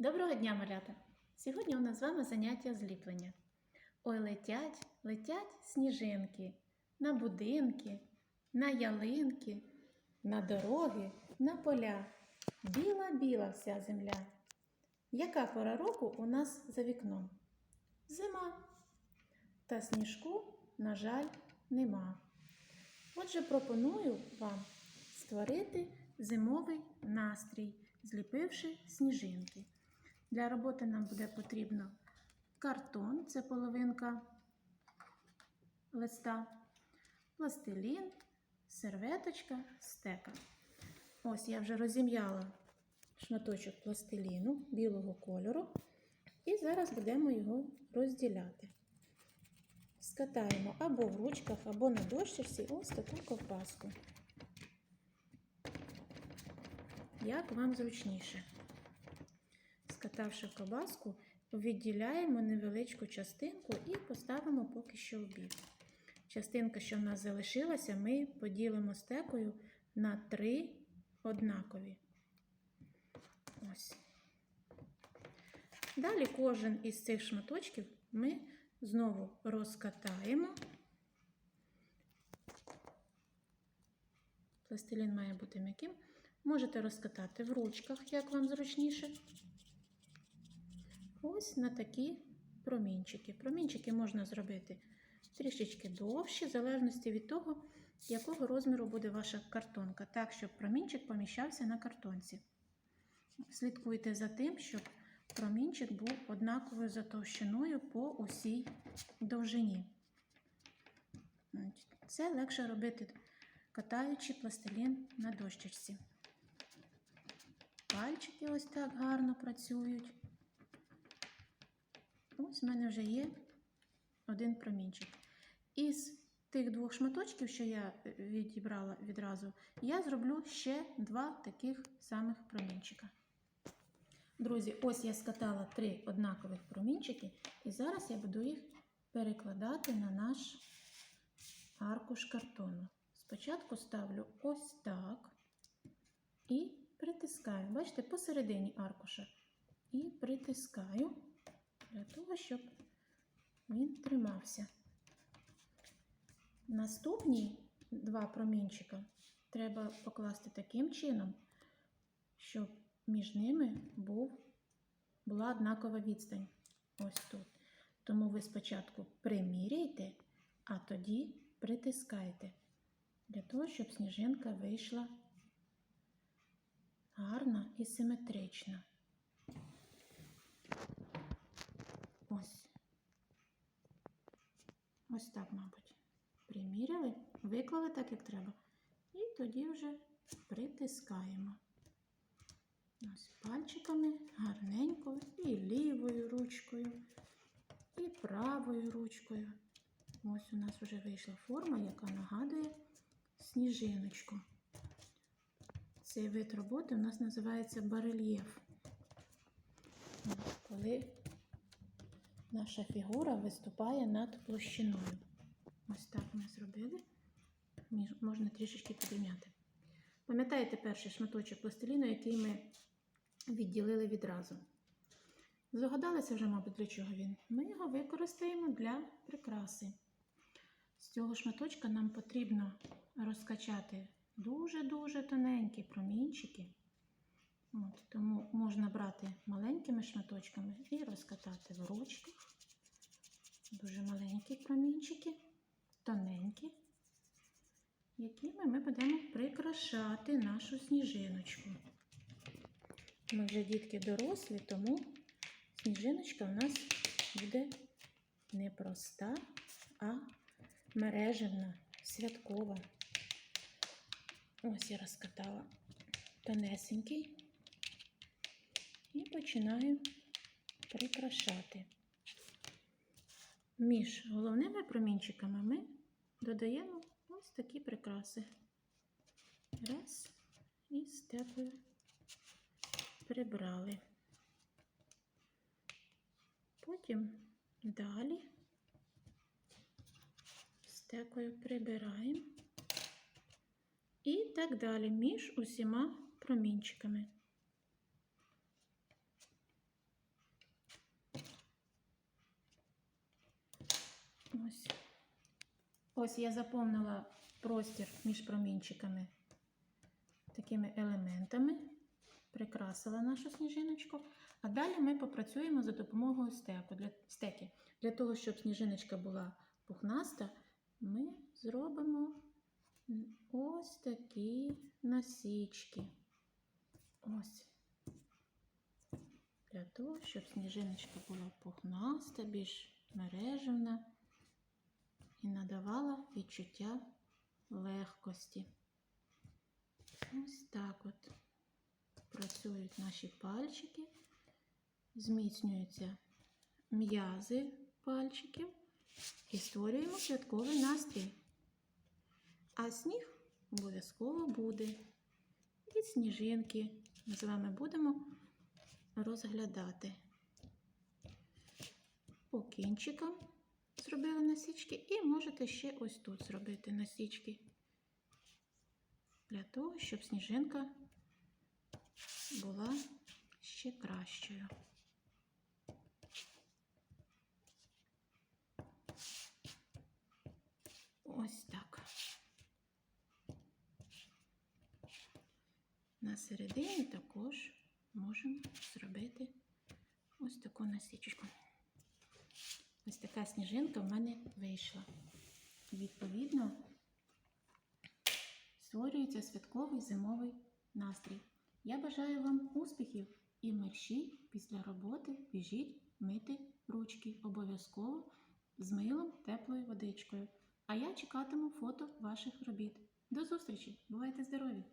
Доброго дня, малята! Сьогодні у нас з вами заняття зліплення. Ой, летять, летять сніжинки на будинки, на ялинки, на дороги, на поля. Біла-біла вся земля. Яка пора року у нас за вікном? Зима. Та сніжку, на жаль, нема. Отже, пропоную вам створити зимовий настрій, зліпивши сніжинки. Для роботи нам буде потрібно картон, це половинка листа, пластилін, серветочка, стека. Ось я вже розім'яла шматочок пластиліну білого кольору. І зараз будемо його розділяти. Скатаємо або в ручках, або на дощечці ось таку ковпаску. Як вам зручніше. Скатавши ковбаску, відділяємо невеличку частинку і поставимо поки що в бік. Частинка, що в нас залишилася, ми поділимо стекою на три однакові. Ось. Далі кожен із цих шматочків ми знову розкатаємо. Пластилін має бути м'яким. Можете розкатати в ручках, як вам зручніше. Ось на такі промінчики. Промінчики можна зробити трішечки довші, в залежності від того, якого розміру буде ваша картонка, так, щоб промінчик поміщався на картонці. Слідкуйте за тим, щоб промінчик був однаковою за товщиною по усій довжині. Це легше робити, катаючи пластилін на дощечці. Пальчики ось так гарно працюють. Ось в мене вже є один промінчик. Із тих двох шматочків, що я відібрала відразу, я зроблю ще два таких самих промінчика. Друзі, ось я скатала три однакових промінчики, і зараз я буду їх перекладати на наш аркуш картону. Спочатку ставлю ось так і притискаю. Бачите, посередині аркуша. І притискаю для того, щоб він тримався. Наступні два промінчика треба покласти таким чином, щоб між ними був, була однакова відстань. Ось тут. Тому ви спочатку приміряйте, а тоді притискайте, для того, щоб сніжинка вийшла гарна і симетрична. Ось. Ось так, мабуть. Приміряли, виклали так, як треба. І тоді вже притискаємо. Ось пальчиками гарненько і лівою ручкою, і правою ручкою. Ось у нас вже вийшла форма, яка нагадує сніжиночку. Цей вид роботи у нас називається барельєф. Коли наша фігура виступає над площиною. Ось так ми зробили. Можна трішечки підрівняти. Пам'ятаєте перший шматочок пластиліну, який ми відділили відразу. Здогадалися вже, мабуть, для чого він? Ми його використаємо для прикраси. З цього шматочка нам потрібно розкачати дуже-дуже тоненькі промінчики. От, Тому можна брати маленькими шматочками і розкатати в ручках. Дуже маленькі промінчики, тоненькі, якими ми будемо прикрашати нашу сніжиночку. Ми вже дітки дорослі, тому сніжиночка у нас буде не проста, а мережевна, святкова. Ось я розкатала тонесенький і починаю прикрашати. Між головними промінчиками ми додаємо ось такі прикраси. Раз і степою прибрали. Потім далі стекою прибираємо. І так далі між усіма промінчиками. Ось. Ось я заповнила простір між промінчиками такими елементами, прикрасила нашу сніжиночку. А далі ми попрацюємо за допомогою стеку для, стеки. Для того, щоб сніжиночка була пухнаста, ми зробимо ось такі насічки. Ось. Для того, щоб сніжиночка була пухнаста, більш мережевна і надавала відчуття легкості. Ось так от працюють наші пальчики, зміцнюються м'язи пальчиків і створюємо святковий настрій. А сніг обов'язково буде. І сніжинки ми з вами будемо розглядати. По кінчикам зробили насічки, і можете ще ось тут зробити насічки для того, щоб сніжинка була ще кращою. Ось так. На середині також можемо зробити ось таку насічку. Ось така сніжинка в мене вийшла. Відповідно, створюється святковий зимовий настрій. Я бажаю вам успіхів і мерщій після роботи біжіть мити ручки обов'язково з милом теплою водичкою. А я чекатиму фото ваших робіт. До зустрічі! Бувайте здорові!